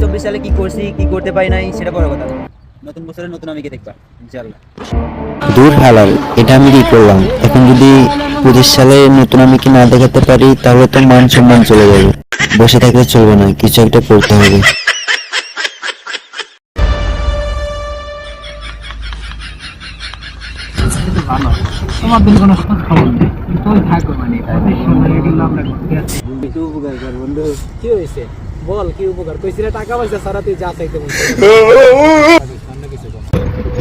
চব্বিশ সালে কি করছি কি করতে পারি নাই সেটা বড় কথা। নতুন বছরে নতুন আমি কি দেখবা ইনশাল্লাহ দূর হালাল এটা আমি কি করলাম? এখন যদি পঁচিশ সালে নতুন আমি কি না দেখাতে পারি তাহলে তো মান সম্মান চলে যাবে। বসে থাকলে চলবে না কিছু একটা করতে হবে। তোমার কোনো খবর নেই থাকো মানে সময় এগুলো আমরা বন্ধু কি হয়েছে? বল কি উপকার? কইছিলা টাকা পয়সা ছাড়া তুই যা চাইতে বলছিস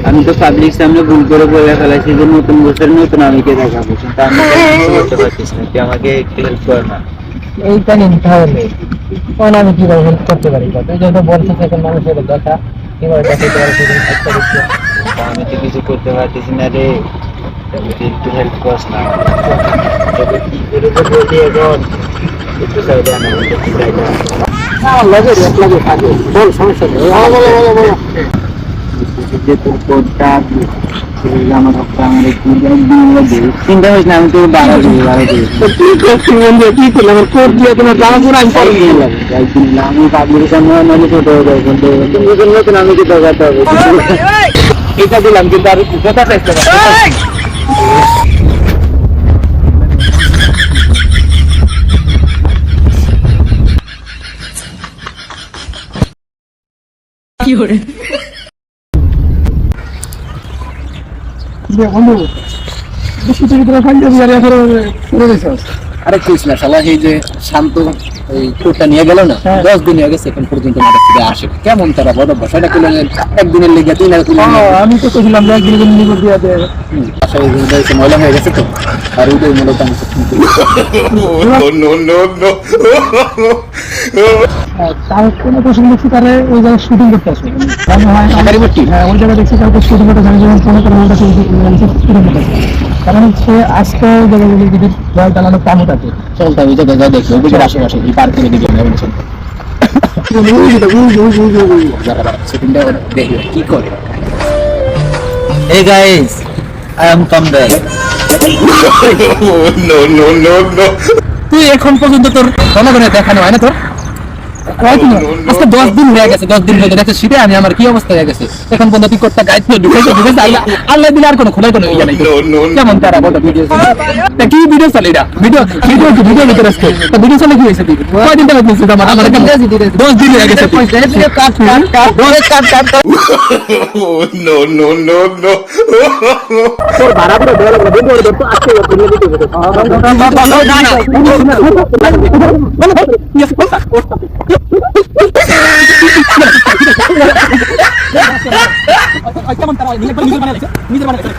আমি তো পাবলিক সামনে ভুল করে বলে ফেলাইছি যে নতুন বছরে নতুন আমিকে দেখাবো কিন্তু আমি কিছু করতে পারছিস না। তুই আমাকে একটু হেল্প কর না। এইটা নিতে হবে। কোন আমি কীভাবে হেল্প করতে পারি? তুই যত বলছিস এখন মানুষের দেখা কীভাবে দেখাতে পারি সেদিন একটা দেখছি আমি তো কিছু করতে পারতেছি না রে। তুই একটু হেল্প কর না। তবে কি করে বলব এখন একটু সাইডে আমার একটু সাইডে আমার। লাগে এক লাগে থাকে। বল সমস্যা নেই। বলো বলো বলো বলো যে তোর কোডটা আমার আমার একটু চিন্তা করিস না আমি তোর বারো দিবি বারো দিবি কি করছি বন্ধু কি করলাম আমার কোড দিয়ে তোমার জামা পুরো আমি পরে দিলাম আমি পাবলিক সামনে নাহলে ছোট হয়ে যাই কিন্তু নতুন নতুন আমি কি দোকাতে হবে এটা দিলাম কিন্তু আর কথা বন্ধু বেশি থেকে তোরা আর এখন করে দিছিস আরে কইস না শালা এই যে শান্ত এই ট্যুরটা নিয়ে গেল না হ্যাঁ। দশ দিন হয়ে গেছে এখন পর্যন্ত আমাদের ফিরে আসে কেমন তারা বড় বাসাটা করলেন একদিনের লেগে তিন আর তিন আমি তো কইছিলাম যে একদিন একদিন নিবো দিয়ে দে বাসায় এই জিনিসটা একটু ময়লা হয়ে গেছে তো আর ওইটাই মূলত আমি তার কোনো প্রশ্ন দেখছি তারে ওই জায়গায় শুটিং করতে আসবে মনে হয় হ্যাঁ ওই জায়গায় দেখছি কাউকে শুটিং করতে জানি যেমন কোনো কোনো শুটিং করতে কারণ হচ্ছে আজকে জল টানানো ওই জায়গায় যা দেখি আশেপাশে এই পার্কের দিকে কি করে Hey guys, I am Kamdar. তুই এখন পর্যন্ত তোর জনগণের দেখানো হয় না তোর? আজকে দশ দিন হয়ে গেছে দশ দিন হয়ে গেছে শীতে আমি আমার কি অবস্থা হয়ে গেছে এখন তুই করতে গাইড করে ঢুকেছে ঢুকেছে আল্লাহ আল্লাহ দিলে আর কোনো খোলার কোনো ইয়ে নাই কেমন তারা বলো ভিডিও কি ভিডিও চলে এটা ভিডিও ভিডিও কি ভিডিও ভিতরে আসছে তা ভিডিও চলে কি হয়েছে তুই কয়দিন টাকা দিয়েছিস আমার আমার দশ দিন হয়ে গেছে কাট কাট কাট কাট কাট কাট তোর ভাড়া করে দেওয়া লাগবে ভিডিও তো আজকে ভিডিও কেমন নিজের বানাইছে নিজের বানাইছে